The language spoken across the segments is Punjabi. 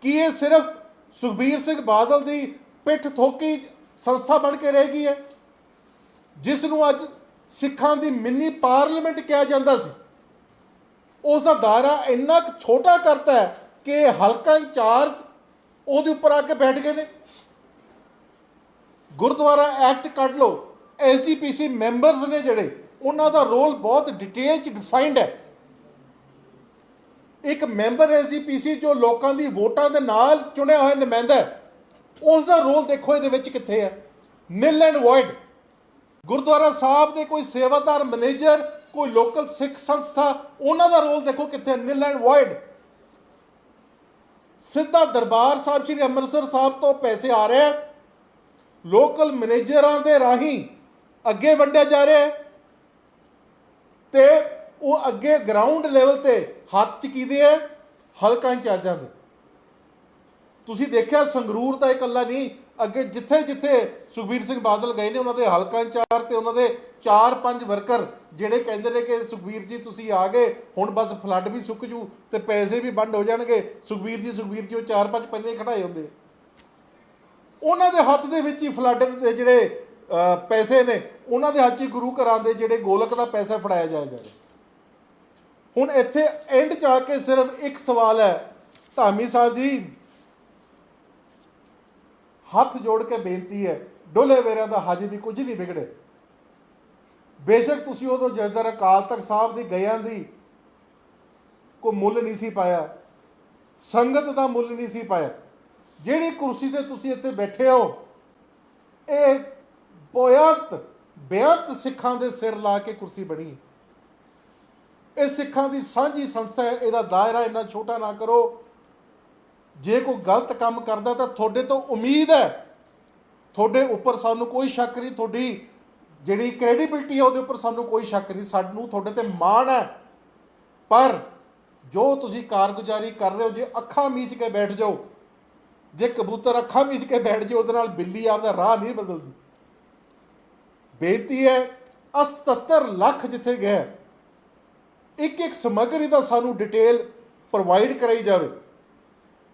ਕੀ ਇਹ ਸਿਰਫ ਸੁਖਬੀਰ ਸਿੰਘ ਬਾਦਲ ਦੀ ਪਿੱਠ ਥੋਕੀ ਸੰਸਥਾ ਬਣ ਕੇ ਰਹਿ ਗਈ ਹੈ? ਜਿਸ ਨੂੰ ਅੱਜ ਸਿੱਖਾਂ ਦੀ ਮਿੰਨੀ ਪਾਰਲੀਮੈਂਟ ਕਿਹਾ ਜਾਂਦਾ ਸੀ। ਉਸ ਦਾ ਦਾਇਰਾ ਇੰਨਾ ਕੁ ਛੋਟਾ ਕਰਤਾ ਹੈ ਕਿ ਹਲਕਾ ਇੰਚਾਰਜ ਉਹਦੇ ਉੱਪਰ ਆ ਕੇ ਬੈਠ ਗਏ ਨੇ। ਗੁਰਦੁਆਰਾ ਐਕਟ ਕੱਢ ਲਓ ਐਸਜੀਪੀਸੀ ਮੈਂਬਰਸ ਨੇ ਜਿਹੜੇ, ਉਹਨਾਂ ਦਾ ਰੋਲ ਬਹੁਤ ਡਿਟੇਲ ਚ ਡਿਫਾਈਨਡ ਹੈ। ਇੱਕ ਮੈਂਬਰ ਐਸਜੀਪੀਸੀ ਜੋ ਲੋਕਾਂ ਦੀ ਵੋਟਾਂ ਦੇ ਨਾਲ ਚੁਣਿਆ ਹੋਇਆ ਨੁਮਾਇੰਦਾ ਉਸ ਦਾ ਰੋਲ ਦੇਖੋ ਇਹਦੇ ਵਿੱਚ ਕਿੱਥੇ ਹੈ? Nil and void Gurdwara Sahib ਦੇ ਕੋਈ ਸੇਵਾਦਾਰ, ਮੈਨੇਜਰ, ਕੋਈ ਲੋਕਲ ਸਿੱਖ ਸੰਸਥਾ, ਉਹਨਾਂ ਦਾ ਰੋਲ ਦੇਖੋ ਕਿੱਥੇ ਨਿਲ ਐਂਡ ਵੋਇਡ ਸਿੱਧਾ ਦਰਬਾਰ ਸਾਹਿਬ, ਸ੍ਰੀ ਅੰਮ੍ਰਿਤਸਰ ਸਾਹਿਬ ਤੋਂ ਪੈਸੇ ਆ ਰਹੇ ਲੋਕਲ ਮੈਨੇਜਰਾਂ ਦੇ ਰਾਹੀਂ ਅੱਗੇ ਵੰਡਿਆ ਜਾ ਰਿਹਾ ਹੈ। ਤੇ ਉਹ ਅੱਗੇ ਗਰਾਊਂਡ ਲੈਵਲ ਤੇ ਹੱਥ ਚ ਕੀਦੇ ਹੈ ਹਲਕਾ ਇੰਚਾਰਜਾਂ ਦੇ। ਤੁਸੀਂ ਦੇਖਿਆ ਸੰਗਰੂਰ ਦਾ ਇਕੱਲਾ ਨਹੀਂ, ਅੱਗੇ ਜਿੱਥੇ ਜਿੱਥੇ ਸੁਖਬੀਰ ਸਿੰਘ ਬਾਦਲ ਗਏ ਨੇ, ਉਹਨਾਂ ਦੇ ਹਲਕਾ ਇੰਚਾਰਜ ਤੇ ਉਹਨਾਂ ਦੇ 4-5 ਵਰਕਰ ਜਿਹੜੇ ਕਹਿੰਦੇ ਨੇ ਕਿ ਸੁਖਬੀਰ ਜੀ ਤੁਸੀਂ ਆ ਗਏ, ਹੁਣ ਬਸ ਫਲੱਡ ਵੀ ਸੁੱਕ ਜੂ ਤੇ ਪੈਸੇ ਵੀ ਬੰਦ ਹੋ ਜਾਣਗੇ। ਸੁਖਬੀਰ ਜੀ ਸੁਖਬੀਰ ਜੀ, ਉਹ 4-5 ਪੰਨੇ ਖੜਾਏ ਹੁੰਦੇ। ਉਹਨਾਂ ਦੇ ਹੱਥ ਦੇ ਵਿੱਚ ਹੀ ਫਲੱਡ ਦੇ ਜਿਹੜੇ ਪੈਸੇ ਨੇ, ਉਹਨਾਂ ਦੇ ਹੱਥ 'ਚ ਹੀ ਗੁਰੂ ਘਰਾਂ ਦੇ ਜਿਹੜੇ ਗੋਲਕ ਦਾ ਪੈਸਾ ਫੜਾਇਆ ਜਾਇਆ ਜਾ ਰਿਹਾ। ਹੁਣ ਇੱਥੇ ਐਂਡ 'ਚ ਆ ਕੇ ਸਿਰਫ ਇੱਕ ਸਵਾਲ ਹੈ। ਧਾਮੀ ਸਾਹਿਬ ਜੀ, ਹੱਥ ਜੋੜ ਕੇ ਬੇਨਤੀ ਹੈ, ਡੋਲੇ ਵੇਰਿਆਂ ਦਾ ਹਜੇ ਵੀ ਕੁਝ ਨਹੀਂ ਵਿਗੜੇ। ਬੇਸ਼ੱਕ ਤੁਸੀਂ ਉਦੋਂ ਜਦਰ ਅਕਾਲ ਤਖਤ ਸਾਹਿਬ ਦੀ ਗਿਆਂ ਦੀ ਕੋ ਮੁੱਲ ਨਹੀਂ ਸੀ ਪਾਇਆ, ਸੰਗਤ ਦਾ ਮੁੱਲ ਨਹੀਂ ਸੀ ਪਾਇਆ। ਜਿਹੜੀ ਕੁਰਸੀ ਤੇ ਤੁਸੀਂ ਇੱਥੇ ਬੈਠੇ ਹੋ, ਇਹ ਬੋਇਤ ਬੇਅੰਤ ਸਿੱਖਾਂ ਦੇ ਸਿਰ ਲਾ ਕੇ ਕੁਰਸੀ ਬਣੀ ਇਹ ਸਿੱਖਾਂ ਦੀ ਸਾਂਝੀ ਸੰਸਥਾ ਹੈ, ਇਹਦਾ ਦਾਇਰਾ ਇੰਨਾ ਛੋਟਾ ਨਾ ਕਰੋ। ਜੇ ਕੋਈ ਗਲਤ ਕੰਮ ਕਰਦਾ ਤਾਂ ਤੁਹਾਡੇ ਤੋਂ ਉਮੀਦ ਹੈ। ਤੁਹਾਡੇ ਉੱਪਰ ਸਾਨੂੰ ਕੋਈ ਸ਼ੱਕ ਨਹੀਂ, ਤੁਹਾਡੀ ਜਿਹੜੀ ਕ੍ਰੈਡੀਬਿਲਟੀ ਹੈ ਉਹਦੇ ਉੱਪਰ ਸਾਨੂੰ ਕੋਈ ਸ਼ੱਕ ਨਹੀਂ, ਸਾਨੂੰ ਤੁਹਾਡੇ ਤੇ ਮਾਣ ਹੈ। ਪਰ ਜੋ ਤੁਸੀਂ ਕਾਰਗੁਜ਼ਾਰੀ ਕਰ ਰਹੇ ਹੋ, ਜੇ ਅੱਖਾਂ ਮੀਚ ਕੇ ਬੈਠ ਜਾਓ, ਜੇ ਕਬੂਤਰ ਅੱਖਾਂ ਮੀਚ ਕੇ ਬੈਠ ਜਾਓ ਉਹਦੇ ਨਾਲ ਬਿੱਲੀ ਆਪਦਾ ਰਾਹ ਨਹੀਂ ਬਦਲਦੀ। ਬੇਨਤੀ ਹੈ ਆਹ 77 ਲੱਖ ਜਿੱਥੇ ਗਿਆ ਇੱਕ ਇੱਕ ਸਮੱਗਰੀ ਦਾ ਸਾਨੂੰ ਡਿਟੇਲ ਪ੍ਰੋਵਾਈਡ ਕਰਾਈ ਜਾਵੇ।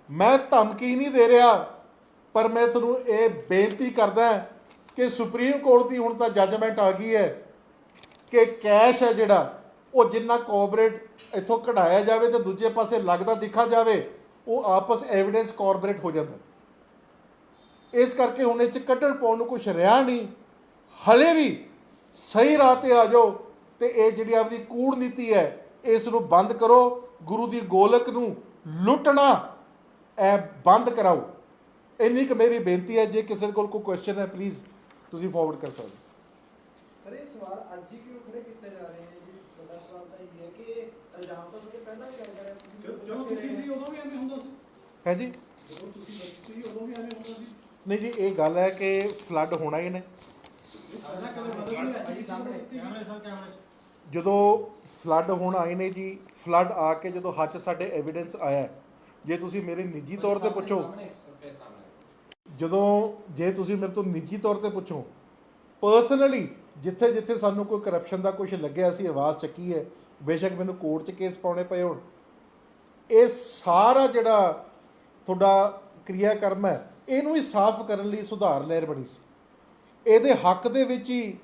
ਮੈਂ ਧਮਕੀ ਨਹੀਂ ਦੇ ਰਿਹਾ, ਪਰ ਮੈਂ ਤੁਹਾਨੂੰ ਇਹ ਬੇਨਤੀ ਕਰਦਾ ਕਿ ਸੁਪਰੀਮ ਕੋਰਟ ਦੀ ਹੁਣ ਤਾਂ ਜੱਜਮੈਂਟ ਆ ਗਈ ਹੈ ਕਿ ਕੈਸ਼ ਹੈ ਜਿਹੜਾ, ਉਹ ਜਿੰਨਾ ਕੋਆਪਰੇਟ ਇੱਥੋਂ ਕਢਾਇਆ ਜਾਵੇ ਤੇ ਦੂਜੇ ਪਾਸੇ ਲੱਗਦਾ ਦਿਖਾ ਜਾਵੇ, ਉਹ ਆਪਸ ਐਵੀਡੈਂਸ ਕੋਆਪਰੇਟ ਹੋ ਜਾਂਦਾ। ਇਸ ਕਰਕੇ ਹੁਣ ਇਹ ਚ ਕੱਢਣ ਪਾਉਣ ਨੂੰ ਕੁਛ ਰਿਹਾ ਨਹੀਂ। ਹਲੇ ਵੀ ਸਹੀ ਰਾਹ ਤੇ ਆ ਜਾਓ। ਤੇ ਇਹ ਜਿਹੜੀ ਆਪਦੀ ਕੂੜਨੀਤੀ ਹੈ ਇਸ ਨੂੰ ਬੰਦ ਕਰੋ ਗੁਰੂ ਦੀ ਗੋਲਕ ਨੂੰ ਲੁੱਟਣਾ ਇਹ ਬੰਦ ਕਰਾਓ। ਇੰਨੀ ਕੁ ਮੇਰੀ ਬੇਨਤੀ ਹੈ ਜੇ ਕਿਸੇ ਕੋਲ ਕੋਈ ਕੁਐਸਚਨ ਹੈ ਪਲੀਜ਼ ਤੁਸੀਂ ਫਾਰਵਰਡ ਕਰ ਸਕਦੇ ਹੋ। ਸਰ ਇਹ ਸਵਾਲ ਅੱਜ ਹੀ ਕਿਉਂ ਖੜੇ ਕੀਤੇ ਜਾ ਰਹੇ ਨੇ? ਜੀ ਵੱਡਾ ਸਵਾਲ ਤਾਂ ਇਹ ਹੈ ਕਿ ਇਹ ਇਲਜ਼ਾਮ ਤਾਂ ਤੁਸੀਂ ਪਹਿਲਾਂ ਵੀ ਲੱਗ ਰਿਹਾ ਜਦੋਂ ਤੁਸੀਂ ਸੀ ਉਦੋਂ ਵੀ ਐਵੇਂ ਹੁੰਦਾ ਸੀ। ਹੈ ਜੀ? ਜਦੋਂ ਤੁਸੀਂ ਬੱਚੇ ਸੀ ਉਦੋਂ ਵੀ ਐਵੇਂ ਹੁੰਦਾ ਸੀ। ਨਹੀਂ ਜੀ ਇਹ ਗੱਲ ਹੈ ਕਿ ਫਲੱਡ ਹੋਣਾ ਹੀ ਨੇ। ਕੈਮਰੇ ਸਰ ਕੈਮਰੇ। ਜਦੋਂ ਫਲੱਡ ਹੁਣ ਆਏ ਨੇ ਜੀ ਫਲੱਡ ਆ ਕੇ ਜਦੋਂ ਹੱਥ ਸਾਡੇ ਐਵੀਡੈਂਸ ਆਇਆ ਜੇ ਤੁਸੀਂ ਮੇਰੇ ਨਿੱਜੀ ਤੌਰ ਤੇ ਪੁੱਛੋ। ਜਦੋਂ ਜੇ ਤੁਸੀਂ ਮੇਰੇ ਤੋਂ ਨਿੱਜੀ ਤੌਰ ਤੇ ਪੁੱਛੋ ਪਰਸਨਲੀ ਜਿੱਥੇ ਜਿੱਥੇ ਸਾਨੂੰ ਕੋਈ ਕਰਪਸ਼ਨ ਦਾ ਕੁਝ ਲੱਗਿਆ ਸੀ ਆਵਾਜ਼ ਚੱਕੀ ਹੈ ਬੇਸ਼ੱਕ ਮੈਨੂੰ ਕੋਰਟ 'ਚ ਕੇਸ ਪਾਉਣੇ ਪਏ ਹੋਣ ਇਹ ਸਾਰਾ ਜਿਹੜਾ ਤੁਹਾਡਾ ਕਿਰਿਆ ਕਰਮ ਹੈ ਇਹਨੂੰ ਹੀ ਸਾਫ਼ ਕਰਨ ਲਈ ਸੁਧਾਰ ਲਹਿਰ ਬਣੀ ਸੀ। ਇਹਦੇ ਹੱਕ ਦੇ ਵਿੱਚ ਹੀ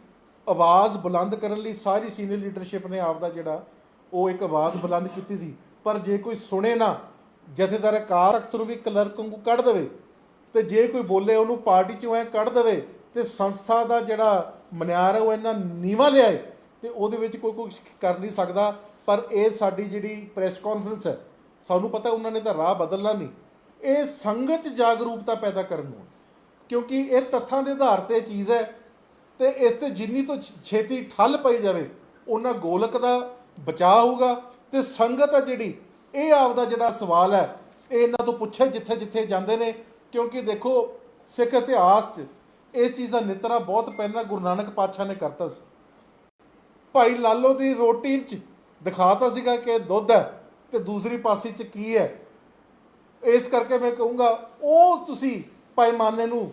ਆਵਾਜ਼ ਬੁਲੰਦ ਕਰਨ ਲਈ ਸਾਰੀ ਸੀਨੀਅਰ ਲੀਡਰਸ਼ਿਪ ਨੇ ਆਪਦਾ ਜਿਹੜਾ ਉਹ ਇੱਕ ਆਵਾਜ਼ ਬੁਲੰਦ ਕੀਤੀ ਸੀ। ਪਰ ਜੇ ਕੋਈ ਸੁਣੇ ਨਾ, ਜਥੇਦਾਰ ਅਕਾਲ ਤਖਤ ਨੂੰ ਵੀ ਕਲਰਕ ਵਾਂਗੂ ਕੱਢ ਦੇਵੇ ਤੇ ਜੇ ਕੋਈ ਬੋਲੇ ਉਹਨੂੰ ਪਾਰਟੀ ਚੋਂ ਐ ਕੱਢ ਦੇਵੇ ਤੇ ਸੰਸਥਾ ਦਾ ਜਿਹੜਾ ਮਨਿਆਰ ਹੈ ਉਹ ਇੰਨਾ ਨੀਵਾ ਲਿਆਏ ਤੇ ਉਹਦੇ ਵਿੱਚ ਕੋਈ ਕੁਝ ਕਰ ਨਹੀਂ ਸਕਦਾ। ਪਰ ਇਹ ਸਾਡੀ ਜਿਹੜੀ ਪ੍ਰੈਸ ਕਾਨਫਰੰਸ ਹੈ, ਸਾਨੂੰ ਪਤਾ ਉਹਨਾਂ ਨੇ ਤਾਂ ਰਾਹ ਬਦਲਣਾ ਨਹੀਂ। ਇਹ ਸੰਗਤ 'ਚ ਜਾਗਰੂਕਤਾ ਪੈਦਾ ਕਰਨ ਨੂੰ। ਕਿਉਂਕਿ ਇਹ ਤੱਥਾਂ ਦੇ ਆਧਾਰ ਤੇ ਚੀਜ਼ ਹੈ ਤੇ ਇਸ ਤੇ ਜਿੰਨੀ ਤੋਂ ਛੇਤੀ ਠੱਲ ਪਈ ਜਾਵੇ, ਉਹਨਾਂ ਗੋਲਕ ਦਾ ਬਚਾਅ ਹੋਊਗਾ ਤੇ ਸੰਗਤ ਹੈ ਜਿਹੜੀ, ਇਹ ਆਪਦਾ ਜਿਹੜਾ ਸਵਾਲ ਹੈ, ਇਹ ਇਹਨਾਂ ਤੋਂ ਪੁੱਛੇ ਜਿੱਥੇ ਜਿੱਥੇ ਜਾਂਦੇ ਨੇ, ਕਿਉਂਕਿ ਦੇਖੋ, ਸਿੱਖ ਇਤਿਹਾਸ 'ਚ ਇਸ ਚੀਜ਼ ਦਾ ਨਿਤਰਾ ਬਹੁਤ ਪਹਿਲਾਂ ਗੁਰੂ ਨਾਨਕ ਪਾਤਸ਼ਾਹ ਨੇ ਕਰਤਾ ਸੀ। ਭਾਈ ਲਾਲੋ ਦੀ ਰੋਟੀ 'ਚ ਦਿਖਾਤਾ ਸੀਗਾ ਕਿ ਦੁੱਧ ਹੈ ਤੇ ਦੂਸਰੀ ਪਾਸੇ 'ਚ ਕੀ ਹੈ। ਇਸ ਕਰਕੇ ਮੈਂ ਕਹੂੰਗਾ, ਉਹ ਤੁਸੀਂ ਪੈਮਾਨੇ ਨੂੰ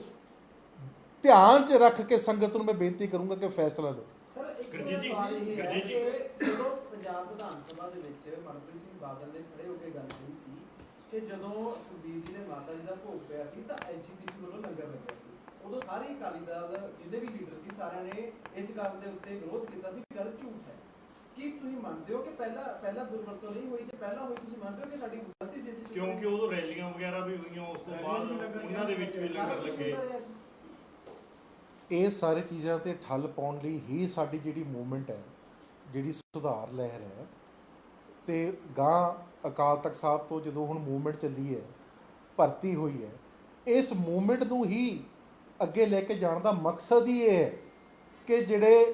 ਧਿਆਨ 'ਚ ਰੱਖ ਕੇ ਸੰਗਤ ਨੂੰ ਮੈਂ ਬੇਨਤੀ ਕਰੂੰਗਾ ਕਿ ਫੈਸਲਾ ਲਓ। ਸਰ ਇੱਕ ਗੁਰਜੀਤ ਹੋਰ ਜੀ, ਸਵਾਲ ਇਹ ਹੈ ਗੁਰਜੀਤ ਜੀ। ਕਿ ਜਦੋਂ ਪੰਜਾਬ ਵਿਧਾਨ ਸਭਾ ਦੇ ਵਿੱਚ ਮਨਪ੍ਰੀਤ ਸਿੰਘ ਬਾਦਲ ਨੇ ਖੜੇ ਹੋ ਕੇ ਗੱਲ ਕਹੀ ਸੀ ਕਿ ਜਦੋਂ ਸੁਖਬੀਰ ਜੀ ਦੇ ਮਾਤਾ ਜੀ ਦਾ ਭੋਗ ਪਿਆ ਸੀ ਤਾਂ ਐਜੀਪੀਸੀ ਵੱਲੋਂ ਲੰਗਰ ਲੱਗਿਆ ਸੀ। ਉਦੋਂ ਸਾਰੇ ਅਕਾਲੀ ਦਲ ਜਿੰਨੇ ਵੀ ਲੀਡਰ ਸੀ ਸਾਰਿਆਂ ਨੇ ਇਸ ਗੱਲ ਦੇ ਉੱਤੇ ਵਿਰੋਧ ਕੀਤਾ ਸੀ ਕਿ ਗੱਲ ਝੂਠ ਹੈ। ਕੀ ਤੁਸੀਂ ਮੰਨਦੇ ਹੋ ਕਿ ਪਹਿਲਾਂ ਪਹਿਲਾਂ ਦੁਰਵਰਤੋਂ ਨਹੀਂ ਹੋਈ ਜੇ ਪਹਿਲਾਂ ਹੋਈ? ਤੁਸੀਂ ਮੰਨਦੇ ਹੋ ਕਿ ਸਾਡੀ ਗਲਤੀ ਸੀ ਅਸੀਂ ਕਿਉਂਕਿ ਉਦੋਂ ਰੈਲੀਆਂ ਵਗੈਰਾ ਵੀ ਹੋਈਆਂ ਉਸ ਤੋਂ ਬਾਅਦ ਉਹਨਾਂ ਦੇ ਵਿੱਚ ਵੀ ਸਾਰਾ ਲੰਗਰ ਕੁਛ ਲੱਗੇ। ਹੁੰਦਾ ਰਿਹਾ ਜੀ। ਇਹ ਸਾਰੇ ਚੀਜ਼ਾਂ ਤੇ ਠੱਲ ਪਾਉਣ ਲਈ ਹੀ ਸਾਡੀ ਜਿਹੜੀ ਮੂਵਮੈਂਟ ਹੈ, ਜਿਹੜੀ ਸੁਧਾਰ ਲਹਿਰ ਹੈ, ਤੇ ਗਾਂ ਅਕਾਲ ਤਖਤ ਸਾਹਿਬ ਤੋਂ ਜਦੋਂ ਹੁਣ ਮੂਵਮੈਂਟ ਚੱਲੀ ਹੈ, ਭਰਤੀ ਹੋਈ ਹੈ, ਇਸ ਮੂਵਮੈਂਟ ਨੂੰ ਹੀ ਅੱਗੇ ਲੈ ਕੇ ਜਾਣ ਦਾ ਮਕਸਦ ਹੀ ਇਹ ਹੈ ਕਿ ਜਿਹੜੇ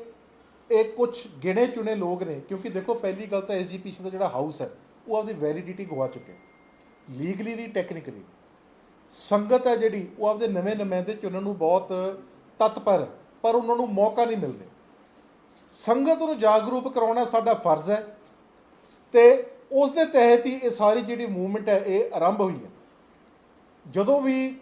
ਇਹ ਕੁਝ ਗਿਣੇ ਚੁਣੇ ਲੋਕ ਨੇ, ਕਿਉਂਕਿ ਦੇਖੋ ਪਹਿਲੀ ਗੱਲ ਤਾਂ ਐਸਜੀਪੀਸੀ ਦਾ ਜਿਹੜਾ ਹਾਊਸ ਹੈ, ਉਹ ਆਪਦੀ ਵੈਲਿਡਿਟੀ ਗਵਾ ਚੁੱਕਿਆ ਲੀਗਲੀ ਨਹੀਂ ਟੈਕਨੀਕਲੀ ਸੰਗਤ ਹੈ ਜਿਹੜੀ, ਉਹ ਆਪਦੇ ਨਵੇਂ ਨੁਮਾਇੰਦੇ ਚੁਣਨ ਨੂੰ ਬਹੁਤ ਤਤਪਰ ਹੈ, ਪਰ ਉਹਨਾਂ ਨੂੰ ਮੌਕਾ ਨਹੀਂ ਮਿਲ ਰਿਹਾ ਸੰਗਤ ਨੂੰ ਜਾਗਰੂਕ ਕਰਾਉਣਾ ਸਾਡਾ ਫਰਜ਼ ਹੈ ਤੇ ਉਸ ਦੇ ਤਹਿਤ ਹੀ ਇਹ ਸਾਰੀ ਜਿਹੜੀ ਮੂਵਮੈਂਟ ਹੈ ਇਹ ਆਰੰਭ ਹੋਈ ਹੈ। ਜਦੋਂ ਵੀ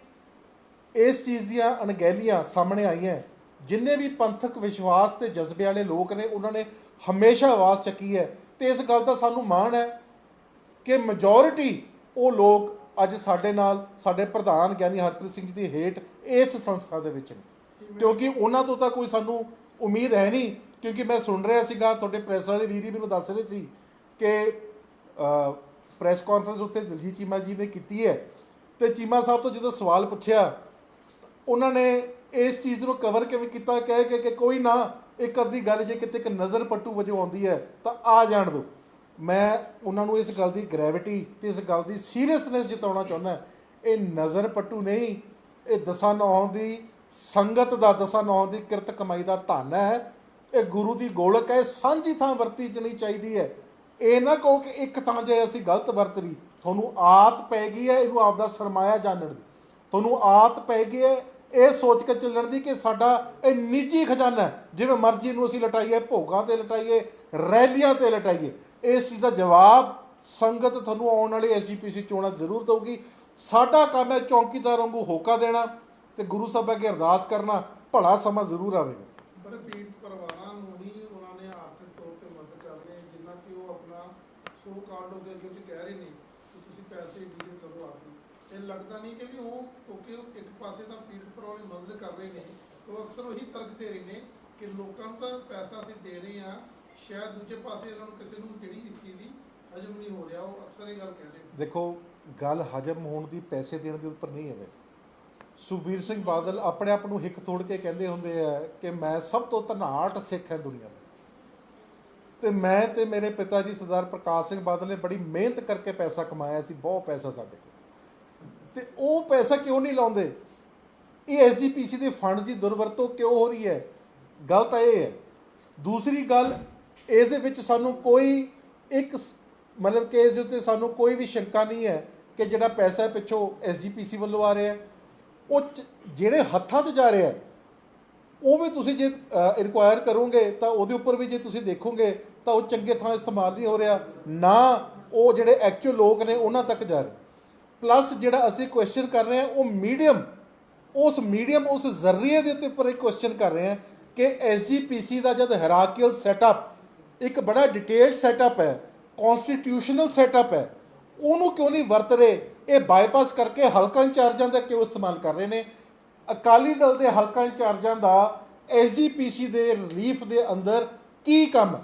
ਇਸ ਚੀਜ਼ ਦੀਆਂ ਅਣਗਹਿਲੀਆਂ ਸਾਹਮਣੇ ਆਈਆਂ ਜਿੰਨੇ ਵੀ ਪੰਥਕ ਵਿਸ਼ਵਾਸ ਤੇ ਜਜ਼ਬੇ ਵਾਲੇ ਲੋਕ ਨੇ ਉਹਨਾਂ ਨੇ ਹਮੇਸ਼ਾ ਆਵਾਜ਼ ਚੱਕੀ ਹੈ ਤੇ ਇਸ ਗੱਲ ਦਾ ਸਾਨੂੰ ਮਾਣ ਹੈ ਕਿ ਮੈਜੋਰਿਟੀ ਉਹ ਲੋਕ ਅੱਜ ਸਾਡੇ ਨਾਲ ਸਾਡੇ ਪ੍ਰਧਾਨ ਗਿਆਨੀ ਹਰਪ੍ਰੀਤ ਸਿੰਘ ਜੀ ਦੀ ਹੇਠ ਇਸ ਸੰਸਥਾ ਦੇ ਵਿੱਚ ਨੇ। ਕਿਉਂਕਿ ਉਹਨਾਂ ਤੋਂ ਤਾਂ ਕੋਈ ਸਾਨੂੰ ਉਮੀਦ ਹੈ ਨਹੀਂ, ਕਿਉਂਕਿ ਮੈਂ ਸੁਣ ਰਿਹਾ ਸੀਗਾ, ਤੁਹਾਡੇ ਪ੍ਰੈਸ ਵਾਲੇ ਵੀਰ ਹੀ ਮੈਨੂੰ ਦੱਸ ਰਹੇ ਸੀ ਕਿ ਪ੍ਰੈਸ ਕਾਨਫਰੰਸ ਉੱਤੇ ਦਲਜੀਤ ਚੀਮਾ ਜੀ ਨੇ ਕੀਤੀ ਹੈ। ਤੇ ਚੀਮਾ ਸਾਹਿਬ ਤੋਂ ਜਦੋਂ ਸਵਾਲ ਪੁੱਛਿਆ, ਉਹਨਾਂ ਨੇ ਇਸ ਚੀਜ਼ ਨੂੰ ਕਵਰ ਕਿਵੇਂ ਕੀਤਾ? ਕਹਿ ਕੇ ਕਿ ਕੋਈ ਨਾ, ਇੱਕ ਅੱਧੀ ਗੱਲ ਜੇ ਕਿਤੇ ਇੱਕ ਨਜ਼ਰ ਪੱਟੂ ਵਜੋਂ ਆਉਂਦੀ ਹੈ, ਤਾਂ ਆ ਜਾਣ ਦਿਓ। ਮੈਂ ਉਹਨਾਂ ਨੂੰ ਇਸ ਗੱਲ ਦੀ ਗ੍ਰੈਵਿਟੀ ਤੇ ਇਸ ਗੱਲ ਦੀ ਸੀਰੀਅਸਨੈਸ ਜਿਤਾਉਣਾ ਚਾਹੁੰਦਾ, ਇਹ ਨਜ਼ਰ ਪੱਟੂ ਨਹੀਂ, ਇਹ ਦਸਾਂ ਨੌਂ ਦੀ ਸੰਗਤ ਦਾ ਦਸਾਂ ਨੌ ਦੀ ਕਿਰਤ ਕਮਾਈ ਦਾ ਧਨ ਹੈ। ਇਹ ਗੁਰੂ ਦੀ ਗੋਲਕ ਹੈ, ਸਾਂਝੀ ਥਾਂ ਵਰਤੀ ਜਣੀ ਚਾਹੀਦੀ ਹੈ। ਇਹ ਨਾ ਕਹੋ ਕਿ ਇੱਕ ਥਾਂ ਜੇ ਅਸੀਂ ਗਲਤ ਵਰਤ ਲਈ, ਤੁਹਾਨੂੰ ਆਦਤ ਪੈ ਗਈ ਹੈ, ਇਹਨੂੰ ਆਪਦਾ ਸਰਮਾਇਆ ਜਾਣਨ ਦੀ। ਤੁਹਾਨੂੰ ਆਦਤ ਪੈ ਗਈ ਹੈ, ਇਹ ਸੋਚ ਕੇ ਚੱਲਣ ਦੀ ਕਿ ਸਾਡਾ ਇਹ ਨਿੱਜੀ ਖਜ਼ਾਨਾ ਜਿਵੇਂ ਮਰਜ਼ੀ ਨੂੰ ਅਸੀਂ ਲਟਾਈਏ, ਭੋਗਾਂ ਤੇ ਲਟਾਈਏ, ਰੈਲੀਆਂ ਤੇ ਲਟਾਈਏ, ਇਸ ਚੀਜ਼ ਦਾ ਜਵਾਬ ਸੰਗਤ ਤੁਹਾਨੂੰ ਆਉਣ ਵਾਲੀ ਐਸਜੀਪੀਸੀ ਚੋਣਾਂ ਜ਼ਰੂਰ ਦੇਊਗੀ। ਸਾਡਾ ਕੰਮ ਹੈ ਚੌਕੀਦਾਰ ਵਾਂਗੂ ਹੋਕਾ ਦੇਣਾ। ਤੇ ਗੁਰੂ ਸਾਹਿਬ ਅੱਗੇ ਅਰਦਾਸ ਕਰਨਾ ਭਲਾ ਸਮਾਂ ਜ਼ਰੂਰ ਆਵੇਗਾ। ਪਰ ਪੀੜਤ ਪਰਿਵਾਰਾਂ ਨੂੰ ਹੀ ਉਹਨਾਂ ਨੇ ਆਰਥਿਕ ਤੌਰ ਤੇ ਮਦਦ ਕਰ ਰਹੇ ਨੇ ਜਿੰਨਾ ਕਿ ਉਹ ਆਪਣਾ ਸੋ ਕਾਰਡ ਹੋ ਗਿਆ ਕਿਉਂਕਿ ਕਹਿ ਰਹੇ ਨੇ ਕਿ ਤੁਸੀਂ ਪੈਸੇ ਡੀਲ ਕਰੋ ਲੱਗਦਾ ਨਹੀਂ ਕਿ ਵੀ ਉਹ ਕਿਉਂਕਿ ਉਹ ਇੱਕ ਪਾਸੇ ਤਾਂ ਪੀੜਤ ਪਰਿਵਾਰਾਂ ਦੀ ਮਦਦ ਕਰ ਰਹੇ ਨੇ ਉਹ ਅਕਸਰ ਉਹੀ ਤਰਕ ਦੇ ਰਹੇ ਨੇ ਕਿ ਲੋਕਾਂ ਨੂੰ ਤਾਂ ਪੈਸਾ ਅਸੀਂ ਦੇ ਰਹੇ ਆ ਸ਼ਾਇਦ ਦੂਜੇ ਪਾਸੇ ਇਹਨਾਂ ਨੂੰ ਕਿਸੇ ਨੂੰ ਜਿਹੜੀ ਇਸ ਚੀਜ਼ ਦੀ ਹਜਮ ਨਹੀਂ ਹੋ ਰਿਹਾ ਉਹ ਅਕਸਰ ਇਹ ਗੱਲ ਕਹਿੰਦੇ ਦੇਖੋ ਗੱਲ ਹਜਮ ਹੋਣ ਦੀ ਪੈਸੇ ਦੇਣ ਦੇ ਉੱਪਰ ਨਹੀਂ ਹੈ। ਸੁਖਬੀਰ ਸਿੰਘ ਬਾਦਲ ਆਪਣੇ ਆਪ ਨੂੰ ਹਿੱਕ ਤੋੜ ਕੇ ਕਹਿੰਦੇ ਹੁੰਦੇ ਆ ਕਿ ਮੈਂ ਸਭ ਤੋਂ ਧਨਾਟ ਸਿੱਖ ਹਾਂ ਦੁਨੀਆ ਦਾ। ਤੇ ਮੈਂ ਤੇ ਮੇਰੇ ਪਿਤਾ ਜੀ ਸਰਦਾਰ ਪ੍ਰਕਾਸ਼ ਸਿੰਘ ਬਾਦਲ ਨੇ ਬੜੀ ਮਿਹਨਤ ਕਰਕੇ ਪੈਸਾ ਕਮਾਇਆ ਸੀ, ਬਹੁਤ ਪੈਸਾ ਸਾਡੇ ਕੋਲ। ਤੇ ਉਹ ਪੈਸਾ ਕਿਉਂ ਨਹੀਂ ਲਾਉਂਦੇ? ਇਹ ਐਸਜੀਪੀਸੀ ਦੇ ਫੰਡ ਦੀ ਦੁਰਵਰਤੋਂ ਕਿਉਂ ਹੋ ਰਹੀ ਹੈ? ਗੱਲ ਤਾਂ ਇਹ ਹੈ। ਦੂਸਰੀ ਗੱਲ, ਇਸ ਦੇ ਵਿੱਚ ਸਾਨੂੰ ਕੋਈ ਇੱਕ ਮਤਲਬ ਕਿ ਇਸ ਦੇ ਉੱਤੇ ਸਾਨੂੰ ਕੋਈ ਵੀ ਸ਼ੰਕਾ ਨਹੀਂ ਹੈ ਕਿ ਜਿਹੜਾ ਪੈਸਾ ਹੈ ਪਿੱਛੋਂ ਐਸਜੀਪੀਸੀ ਵੱਲੋਂ ਆ ਰਿਹਾ। ਹੈ ਉਹ ਚ- ਜਿਹੜੇ ਹੱਥਾਂ 'ਚ ਜਾ ਰਿਹਾ ਹੈ ਉਹ ਵੀ ਤੁਸੀਂ ਜੇ ਇਨਕੁਆਇਰ ਕਰੋਗੇ, ਤਾਂ ਉਹਦੇ ਉੱਪਰ ਵੀ ਜੇ ਤੁਸੀਂ ਦੇਖੋਗੇ, ਤਾਂ ਉਹ ਚੰਗੇ ਥਾਂ ਇਸਤੇਮਾਲ ਨਹੀਂ ਹੋ ਰਿਹਾ, ਨਾ ਉਹ ਜਿਹੜੇ ਐਕਚੁਅਲ ਲੋਕ ਨੇ ਉਹਨਾਂ ਤੱਕ ਜਾ ਰਿਹਾ। ਪਲੱਸ ਜਿਹੜਾ ਅਸੀਂ ਕੁਐਸਚਨ ਕਰ ਰਹੇ ਹਾਂ, ਉਹ ਮੀਡੀਅਮ ਉਸ ਮੀਡੀਅਮ ਉਸ ਜ਼ਰੀਏ ਦੇ ਉੱਤੇ ਉੱਪਰ ਇੱਕ ਕੁਐਸਚਨ ਕਰ ਰਹੇ ਹਾਂ ਕਿ ਐਸਜੀਪੀਸੀ ਦਾ ਜਦ ਹੈਰਾਰਕੀਅਲ ਸੈਟਅਪ ਇੱਕ ਬੜਾ ਡਿਟੇਲਡ ਸੈਟਅਪ ਹੈ ਕਨਸਟੀਟਿਊਸ਼ਨਲ ਸੈਟਅਪ ਹੈ ਉਹਨੂੰ ਕਿਉਂ ਨਹੀਂ ਵਰਤ ਰਹੇ? ਇਹ ਬਾਈਪਾਸ ਕਰਕੇ ਹਲਕਾ ਇੰਚਾਰਜਾਂ ਦਾ ਕਿਉਂ ਇਸਤੇਮਾਲ ਕਰ ਰਹੇ ਨੇ? ਅਕਾਲੀ ਦਲ ਦੇ ਹਲਕਾ ਇੰਚਾਰਜਾਂ ਦਾ ਐਸਜੀਪੀਸੀ ਦੇ ਰਿਲੀਫ ਦੇ ਅੰਦਰ ਕੀ ਕੰਮ?